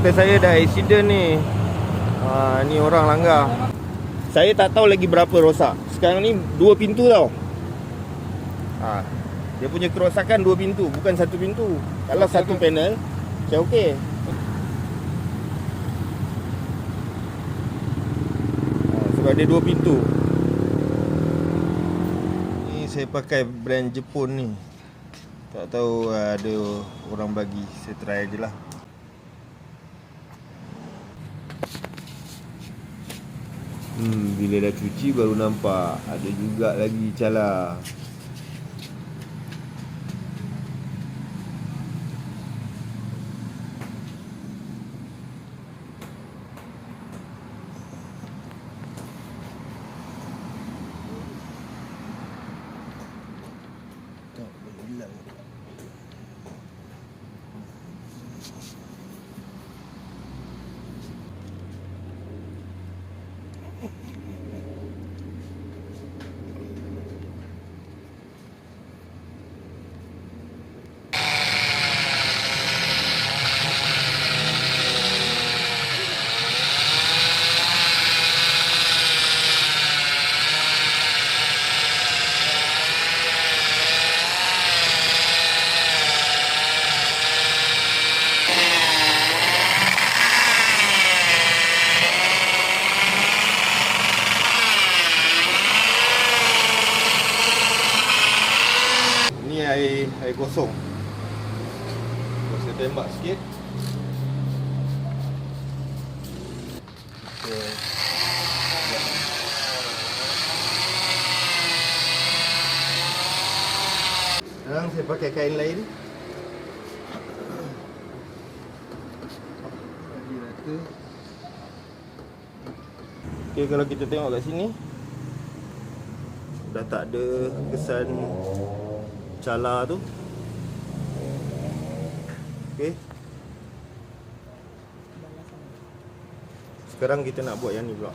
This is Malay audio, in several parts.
kereta saya dah accident ni. Ha, Ni orang langgar. Saya tak tahu lagi berapa rosak. Sekarang ni dua pintu tau. Ha, Dia punya kerosakan dua pintu Bukan satu pintu. Kalau satu panel Saya okey. Ha, Sebab dia dua pintu. Ni saya pakai brand Jepun ni. Tak tahu ah, ada orang bagi Saya try je lah Hmm, bila dah cuci baru nampak. Ada juga lagi cala air air kosong. Saya tembak sikit. Sekarang saya pakai kain lain. Bagi rata. Kalau kita tengok kat sini dah tak ada kesan cala tu. Okey. Sekarang kita nak buat yang ni pula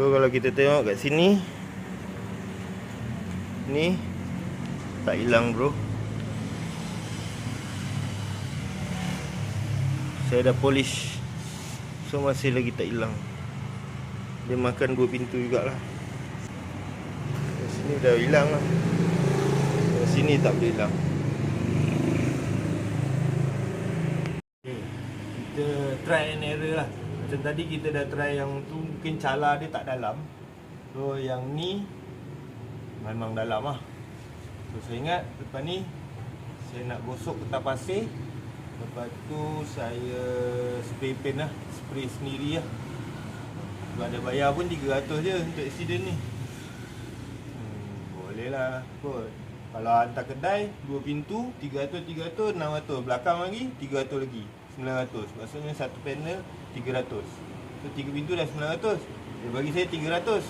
So kalau kita tengok kat sini Ni tak hilang bro. Saya dah polish. So masih lagi tak hilang. Dia makan dua pintu jugalah. Kat sini dah hilang lah. Kat sini tak boleh hilang. Kita try and error lah. Macam tadi kita dah try yang tu mungkin cala dia tak dalam. So yang ni memang dalam lah. So saya ingat lepas ni saya nak gosok kertas pasir. Lepas tu saya spray paint lah. Spray sendiri lah. Kalau ada bayar pun 300 je untuk accident ni. Hmm, boleh lah kot. Kalau hantar kedai, dua pintu, 300, 300, 600. Belakang lagi, 300 lagi. 900. Maksudnya satu panel, 300. So, tiga pintu dah 900. Dia bagi saya 300.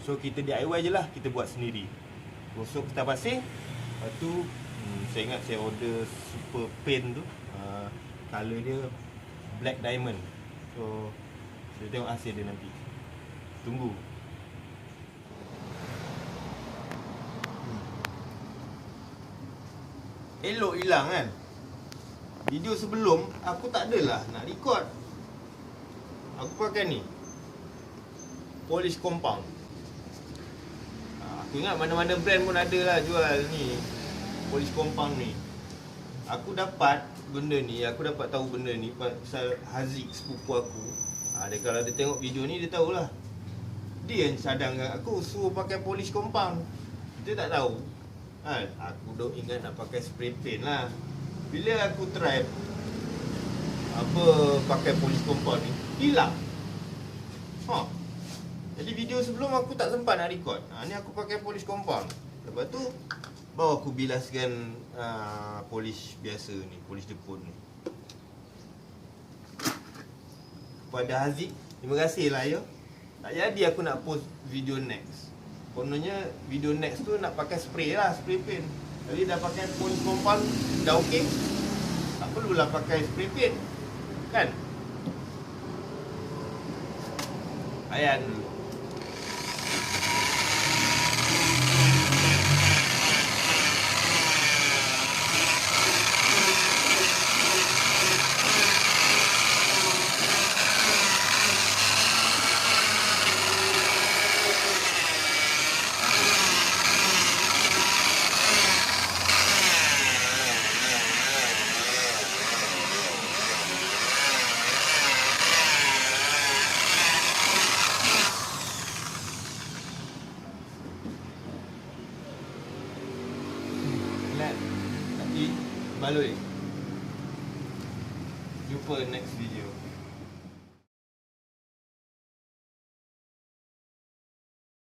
So, kita DIY je lah. Kita buat sendiri. Gosok kertas pasir. Lepas tu, hmm, saya ingat saya order super paint tu. Uh, color dia black diamond. So, kita tengok hasil dia nanti. Tunggu. Elok hilang kan Video sebelum Aku tak adalah nak record. Aku pakai ni. Polish compound. Ah, Aku ingat mana-mana brand pun ada lah jual ni. Polish compound ni. Aku dapat benda ni Aku dapat tahu benda ni Pasal Haziq sepupu aku. Ha, dia, Kalau dia tengok video ni dia tahulah. Dia yang cadangkan aku Suruh pakai polish compound. Dia tak tahu. Ha, Aku duk ingat nak pakai spray paint lah Bila aku try Apa Pakai polish compound ni Hilang. Ha. Jadi video sebelum aku tak sempat nak record. Ha, Ni aku pakai polish compound Lepas tu Baru aku bilaskan uh, Polish biasa ni Polish depot ni. Kepada Haziq Terima kasih lah ya. Tak jadi aku nak post video next. Kononnya video next tu nak pakai spray lah Spray paint Jadi dah pakai polish compound Dah okey Tak perlulah pakai spray paint Kan? Ayan dulu Baloi Jumpa next video